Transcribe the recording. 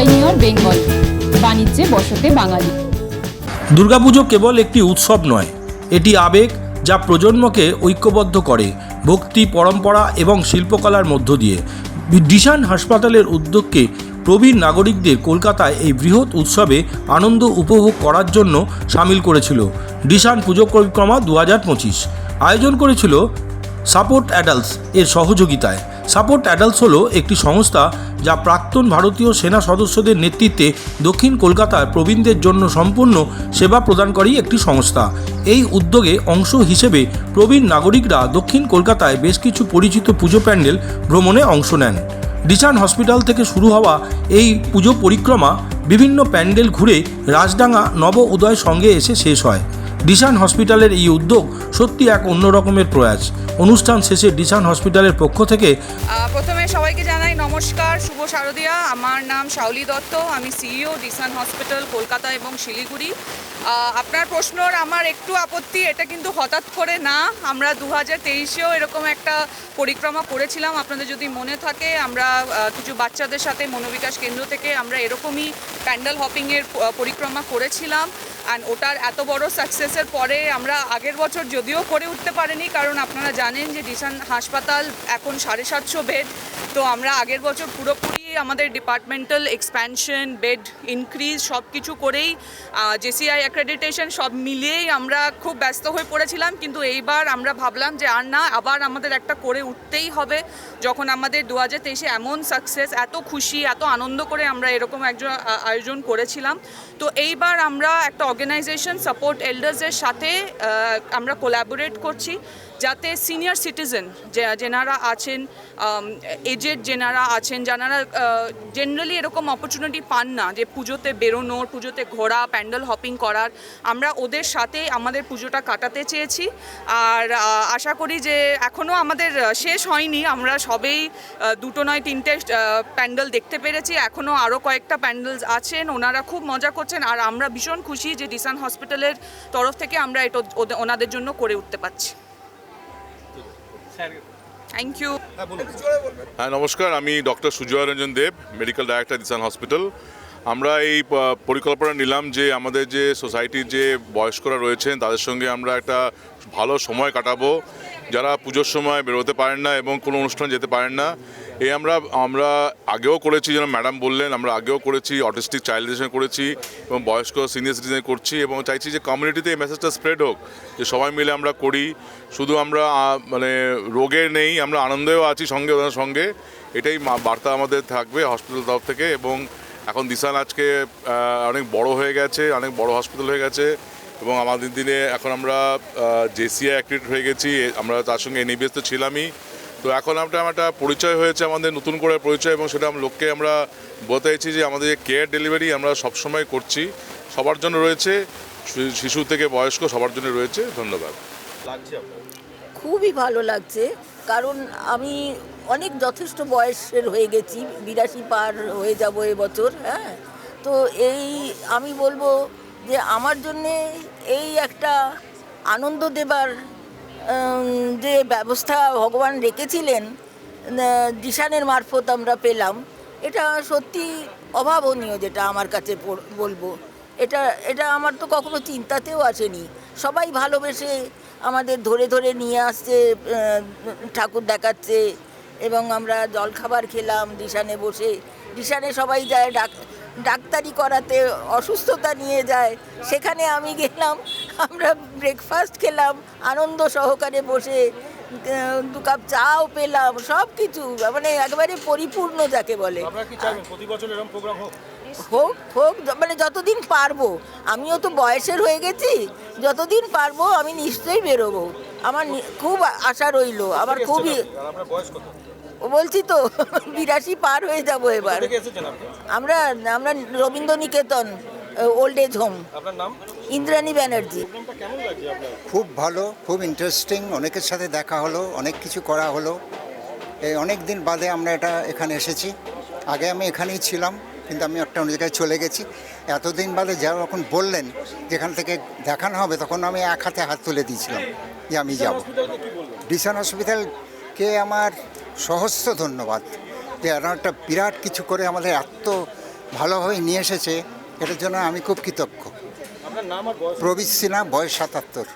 Pioneer Bengal. বাণিজ্যে বসতে বাঙালি। দুর্গাপুজো কেবল একটি উৎসব নয়, এটি আবেগ যা প্রজন্মকে ঐক্যবদ্ধ করে, ভক্তি, পরম্পরা এবং শিল্পকলার মধ্য দিয়ে। ডিশান হাসপাতালের উদ্যোগকে প্রবীণ নাগরিকদের কলকাতায় এই বৃহৎ উৎসবে আনন্দ উপভোগ করার জন্য সামিল করেছিল ডিশান পুজো পরিক্রমা দু হাজার পঁচিশ। আয়োজন করেছিল সাপোর্ট অ্যাডাল্টস এর সহযোগিতায়। সাপোর্ট অ্যাডাল্টস হলো একটি সংস্থা যা প্রাক্তন ভারতীয় সেনা সদস্যদের নেতৃত্বে দক্ষিণ কলকাতার প্রবীণদের জন্য সম্পূর্ণ সেবা প্রদানকারী একটি সংস্থা। এই উদ্যোগে অংশ হিসেবে প্রবীণ নাগরিকরা দক্ষিণ কলকাতায় বেশ কিছু পরিচিত পুজো প্যান্ডেল ভ্রমণে অংশ নেন। ডিসান হসপিটাল থেকে শুরু হওয়া এই পুজো পরিক্রমা বিভিন্ন প্যান্ডেল ঘুরে রাজডাঙ্গা নব উদয় সঙ্গে এসে শেষ হয়। ডিসান হসপিটালের এই উদ্যোগ সত্যি এক অন্য রকমের প্রয়াস। অনুষ্ঠান শেষে ডিসান হসপিটালের পক্ষ থেকে প্রথমে সবাইকে জানাই নমস্কার, শুভ শারদিয়া। আমার নাম শাওলি দত্ত, আমি সিইও ডিসান হসপিটাল, কলকাতা এবং শিলিগুড়ি। আপনার প্রশ্নর আমার একটু আপত্তি, এটা কিন্তু হঠাৎ করে না। আমরা দু হাজার তেইশেও এরকম একটা পরিক্রমা করেছিলাম। আপনাদের যদি মনে থাকে, আমরা কিছু বাচ্চাদের সাথে মনোবিকাশ কেন্দ্র থেকে আমরা এরকমই প্যান্ডেল হপিংয়ের পরিক্রমা করেছিলাম। অ্যান্ড ওটার এত বড় সাকসেসের পরে আমরা আগের বছর যদিও করে উঠতে পারিনি, কারণ আপনারা জানেন যে ডিসান হাসপাতাল এখন সাড়ে সাতশো বেড তো আমরা আগের বছর পুরোপুরি আমাদের ডিপার্টমেন্টাল এক্সপ্যানশন বেড ইনক্রিজ সব কিছু করেই জেসিআই অ্যাক্রেডিটেশন সব মিলিয়েই আমরা খুব ব্যস্ত হয়ে পড়েছিলাম। কিন্তু এইবার আমরা ভাবলাম যে আর না, আবার আমাদের একটা করে উঠতেই হবে। যখন আমাদের দু হাজার তেইশে এমন সাকসেস এত খুশি, এত আনন্দ করে আমরা এরকম একজন আয়োজন করেছিলাম। তো এইবার আমরা একটা অর্গানাইজেশন সাপোর্ট এল্ডার্সের সাথে আমরা কোলাবোরেট করছি। যাতে সিনিয়র সিটিজেন যেনারা আছেন এজেড যেনারা আছেন যারা জেনারেলি এরকম অপরচুনিটি পান না যে পুজোতে বেরোনোর পুজোতে ঘোরা, প্যান্ডেল হপিং করার। আমরা ওদের সাথে আমাদের পুজোটা কাটাতে চেয়েছি। আর আশা করি যে এখনও আমাদের শেষ হয়নি। আমরা সবেই দুটো নয়, তিনটে প্যান্ডেল দেখতে পেরেছি। এখনও আরও কয়েকটা প্যান্ডেলস আছেন, ওনারা খুব মজা করছেন। আর আমরা ভীষণ খুশি যে ডিসান হসপিটালের তরফ থেকে আমরা এটা ওনাদের জন্য করে উঠতে পারছি। থ্যাংক ইউ হ্যাঁ নমস্কার আমি doctor Sujoy Ranjan Deb medical director Dishan hospital আমরা এই পরিকল্পনা নিলাম যে আমাদের যে সোসাইটির যে বয়স্করা রয়েছেন তাদের সঙ্গে আমরা একটা ভালো সময় কাটাবো। যারা পুজোর সময় বেরোতে পারেন না এবং কোনো অনুষ্ঠান যেতে পারেন না এই আমরা আমরা আগেও করেছি, যেন ম্যাডাম বললেন, আমরা আগেও করেছি, অটিস্টিক চাইল্ডের করেছি, এবং বয়স্ক সিনিয়র সিটিজেন করছি, এবং চাইছি যে কমিউনিটিতে এই মেসেজটা স্প্রেড হোক, যে সবাই মিলে আমরা করি। শুধু আমরা মানে রোগে নেই, আমরা আনন্দেও আছি সঙ্গে ওদের সঙ্গে। এটাই বার্তা আমাদের থাকবে হসপিটাল তরফ থেকে, এবং এখন দিশান আজকে অনেক বড় হয়ে গেছে, অনেক বড় হসপিটাল হয়ে গেছে, এবং আমাদের দিনে এখন আমরা জেসিআই অ্যাক্টিভ হয়ে গেছি আমরা তার সঙ্গে এনএবিএস তো ছিলামই। তো এখন আমরা একটা পরিচয় হয়েছে আমাদের নতুন করে পরিচয় এবং সেটা আমরা লোককে আমরা বলতে চাইছি যে আমাদের কেয়ার ডেলিভারি আমরা সবসময় করছি সবার জন্য রয়েছে শিশু থেকে বয়স্ক সবার জন্য রয়েছে ধন্যবাদ। খুবই ভালো লাগছে কারণ আমি অনেক যথেষ্ট বয়সের হয়ে গেছি বিরাশি পার হয়ে যাব এবছর হ্যাঁ? তো এই আমি বলব যে আমার জন্যে এই একটা আনন্দ দেবার যে ব্যবস্থা ভগবান রেখেছিলেন দিশানের মারফত আমরা পেলাম, এটা সত্যি অভাবনীয় যেটা আমার কাছে বলব। এটা এটা আমার তো কখনো চিন্তাতেও আসেনি। সবাই ভালোবেসে আমাদের ধরে ধরে নিয়ে আসছে ঠাকুর দেখাচ্ছে, এবং আমরা জলখাবার খেলাম ডিশানে বসে। ডিশানে সবাই যায়, ডাক, ডাক্তারি করাতে, অসুস্থতা নিয়ে যায়। সেখানে আমি গেলাম আমরা ব্রেকফাস্ট খেলাম আনন্দ সহকারে বসে দু কাপ চাও পেলাম সব কিছু মানে একেবারে পরিপূর্ণ যাকে বলে। হোক? হোক মানে যতদিন পারব আমিও তো বয়সের হয়ে গেছি যতদিন পারব আমি নিশ্চয়ই বেরোবো। আমার খুব আশা রইল আমার খুবই ও বলছি তো বিরাশি পার হয়ে যাব এবার। আমরা আমরা Rabindra Niketan old age home Indrani Banerjee. খুব ভালো খুব ইন্টারেস্টিং অনেকের সাথে দেখা হলো অনেক কিছু করা হলো। এই অনেক দিন বাদে আমরা এটা এখানে এসেছি। আগে আমি এখানেই ছিলাম কিন্তু আমি একটা অন্য জায়গায় চলে গেছি। এতদিন বাদে যখন বললেন যেখান থেকে দেখানো হবে তখন আমি এক হাতে হাত তুলে দিয়েছিলাম যে আমি যাব। ডিসান হসপিটালকে আমার সহস্র ধন্যবাদ। যে একটা বিরাট কিছু করে আমাদের এত ভালোভাবে নিয়ে এসেছে এটার জন্য আমি খুব কৃতজ্ঞ। প্রবীর সিনহা বয়স সাতাত্তর.